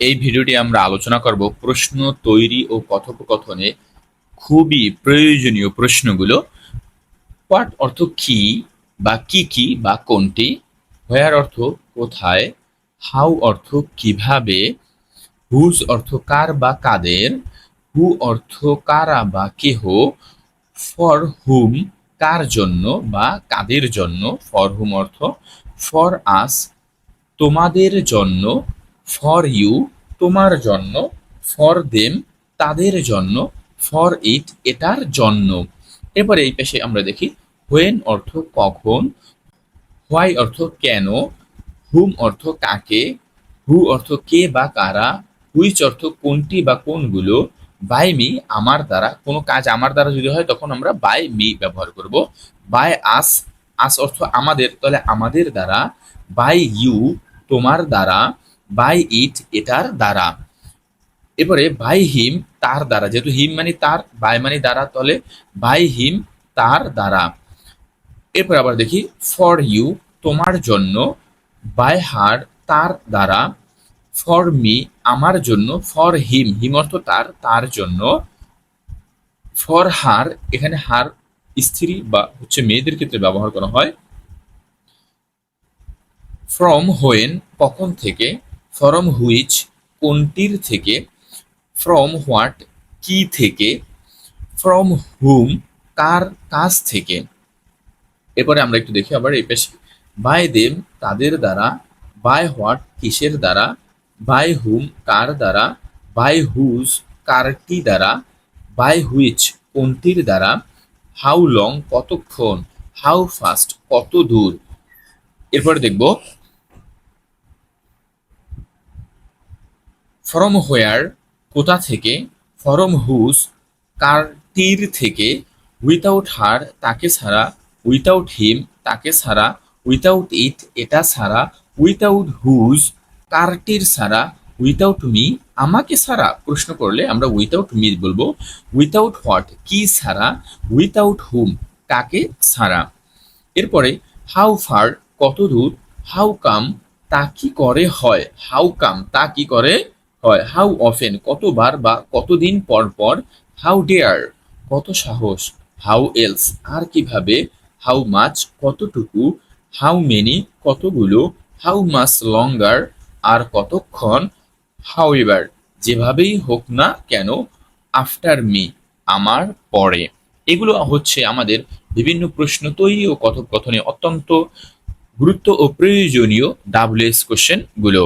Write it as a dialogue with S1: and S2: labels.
S1: এই ভিডিওটি আমরা আলোচনা করব প্রশ্ন তৈরি ও কথোপকথনে খুবই প্রয়োজনীয় প্রশ্নগুলো। হোয়াট অর্থ কি বা কি কি বা কোনটি? হোয়ার অর্থ কোথায়? হাউ অর্থ কীভাবে? হুজ অর্থ কার বা কাদের? হু অর্থ কারা বা কেহ? ফর হুম কার জন্য বা কাদের জন্য? ফর হুম অর্থ? ফর আস তোমাদের জন্য ফর ইউ তোমার জন্য ফর দেম তাদের জন্য ফর ইট এটার জন্য। এরপরে এই পাশে আমরা দেখি হোয়েন অর্থ কখন হোয়াই অর্থ কেন হুম অর্থ কাকে হু অর্থ কে বা কারা হুইচ অর্থ কোনটি বা কোনগুলো বাই মি আমার দ্বারা, কোনো কাজ আমার দ্বারা যদি হয় তখন আমরা বাই মি ব্যবহার করব। বাই আস আস অর্থ আমাদের, তাহলে আমাদের দ্বারা বাই ইউ তোমার দ্বারা বাই ইট এটার দ্বারা। এরপরে বাই হিম তার দ্বারা, যেহেতু হিম মানে তার, বাই মানে দ্বারা তলে বাই হিম তার দ্বারা। এরপর আবার দেখি, ফর ইউ, তোমার জন্য বাই হার তার দ্বারা, ফর মি, আমার জন্য, ফর হিম হিম অর্থ তার তার জন্য। ফর হার, এখানে হার স্ত্রী বা হচ্ছে মেয়েদের ক্ষেত্রে ব্যবহার করা হয়। ফ্রম হোয়েন, কখন থেকে? ফ্রম হুইচ কোনটির থেকে ফ্রম হোয়াট কি থেকে ফ্রম হুম কার কাছ থেকে। এরপরে আমরা একটু দেখি আবার এই পেশে বাই দেম তাদের দ্বারা বাই হোয়াট কিসের দ্বারা বাই হুম কার দ্বারা বাই হুজ কারটি দ্বারা বাই হুইচ কোনটির দ্বারা হাউ লং কতক্ষণ হাউ ফাস্ট কত দূর। এরপরে দেখব ফরম হোয়ার কোথা থেকে, ফরম হুজ কারটির থেকে, উইথাউট হার তাকে ছাড়া, উইথাউট হিম তাকে ছাড়া, উইথাউট ইট এটা ছাড়া, উইথাউট হুজ কারটির ছাড়া, উইথাউট মি আমাকে ছাড়া। প্রশ্ন করলে আমরা উইথাউট মি বলব। উইথাউট হোয়াট কি ছাড়া, উইথাউট হুম কাকে ছাড়া? এরপরে হাউ ফার কত দূর, হাউ কাম তা কি করে হয়? হাউ কাম তা কি করে? হয়। হাউ অফেন কতবার বা কতদিন পর পর? হাউ ডেয়ার কত সাহস? হাউ এলস আর কীভাবে? হাউ মাছ কতটুকু? হাউ মেনি কতগুলো? হাউ মাস লঙ্গার আর কতক্ষণ? হাউ এভার যেভাবেই হোক না কেন আফটার মি আমার পরে। এগুলো হচ্ছে আমাদের বিভিন্ন প্রশ্ন তৈরি ও কথোপকথনে অত্যন্ত গুরুত্ব ও প্রয়োজনীয় ডাব্লিউএস কোশ্চেনগুলো।